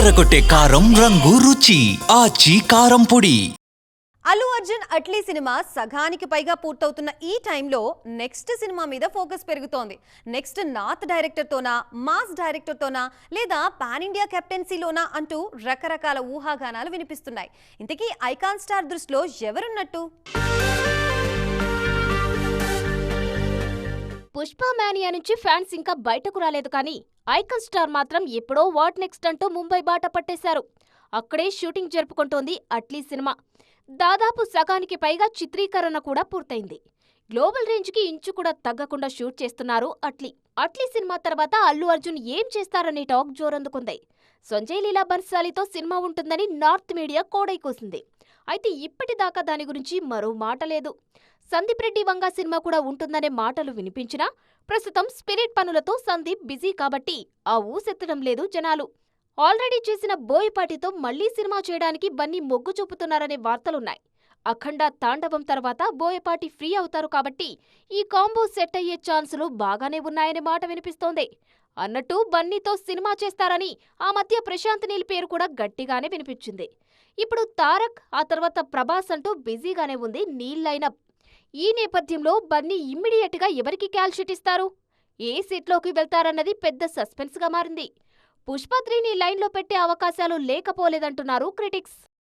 అదరగొట్టే కారం రంగు రుచి. ఆచి కారం పొడి. అల్లు అర్జున్ అట్లీ సినిమా సగానికి పైగా పూర్తవుతున్న ఈ టైంలో నెక్స్ట్ సినిమా మీద ఫోకస్ పెరుగుతోంది. నెక్స్ట్ నార్త్ డైరెక్టర్తోనా మాస్ డైరెక్టర్తోనా లేదా పాన్ ఇండియా కెప్టెన్సీలోనా అంటూ రకరకాల ఊహాగానాలు వినిపిస్తున్నాయి. ఇంతకీ ఐకాన్ స్టార్ దృష్టిలో ఎవరున్నట్టు? పుష్ప మానియా నుంచి ఫ్యాన్స్ ఇంకా బయటకు రాలేదు కానీ ఐకన్ స్టార్ మాత్రం ఎప్పుడో వాట్ నెక్స్ట్ అంటూ ముంబై బాట పట్టేశారు. అక్కడే షూటింగ్ జరుపుకుంటోంది అట్లీ సినిమా. దాదాపు సగానికి పైగా చిత్రీకరణ కూడా పూర్తయింది. గ్లోబల్ రేంజ్కి ఇంచు కూడా తగ్గకుండా షూట్ చేస్తున్నారు అట్లీ. అట్లీ సినిమా తర్వాత అల్లు అర్జున్ ఏం చేస్తారనే టాక్ జోరందుకుంది. సంజయ్ లీలా బన్సాలితో సినిమా ఉంటుందని నార్త్ మీడియా కోడై కూసింది. అయితే ఇప్పటిదాకా దాని గురించి మరో మాట లేదు. సందీప్ రెడ్డి వంగ సినిమా కూడా ఉంటుందనే మాటలు వినిపించినా ప్రస్తుతం స్పిరిట్ పనులతో సందీప్ బిజీ కాబట్టి ఆ ఊసెత్తడం లేదు జనాలు. ఆల్రెడీ చేసిన బోయపాటితో మళ్ళీ సినిమా చేయడానికి బన్నీ మొగ్గు చూపుతున్నారనే వార్తలున్నాయి. అఖండ తాండవం తర్వాత బోయపాటి ఫ్రీ అవుతారు కాబట్టి ఈ కాంబో సెట్ అయ్యే ఛాన్సులు బాగానే ఉన్నాయనే మాట వినిపిస్తోంది. అన్నట్టు బన్నీతో సినిమా చేస్తారని ఆ మధ్య ప్రశాంత్ నీల్ పేరు కూడా గట్టిగానే వినిపించింది. ఇప్పుడు తారక్ ఆ తర్వాత ప్రభాస్ అంటూ బిజీగానే ఉంది. నీళ్ళైన ఈ నేపథ్యంలో బన్నీ ఇమ్మీడియట్గా ఎవరికి క్యాల్షీట్ ఇస్తారు? ఏ సీట్లోకి వెళ్తారన్నది పెద్ద సస్పెన్స్గా మారింది. పుష్పత్రిని లైన్లో పెట్టే అవకాశాలు లేకపోలేదంటున్నారు క్రిటిక్స్.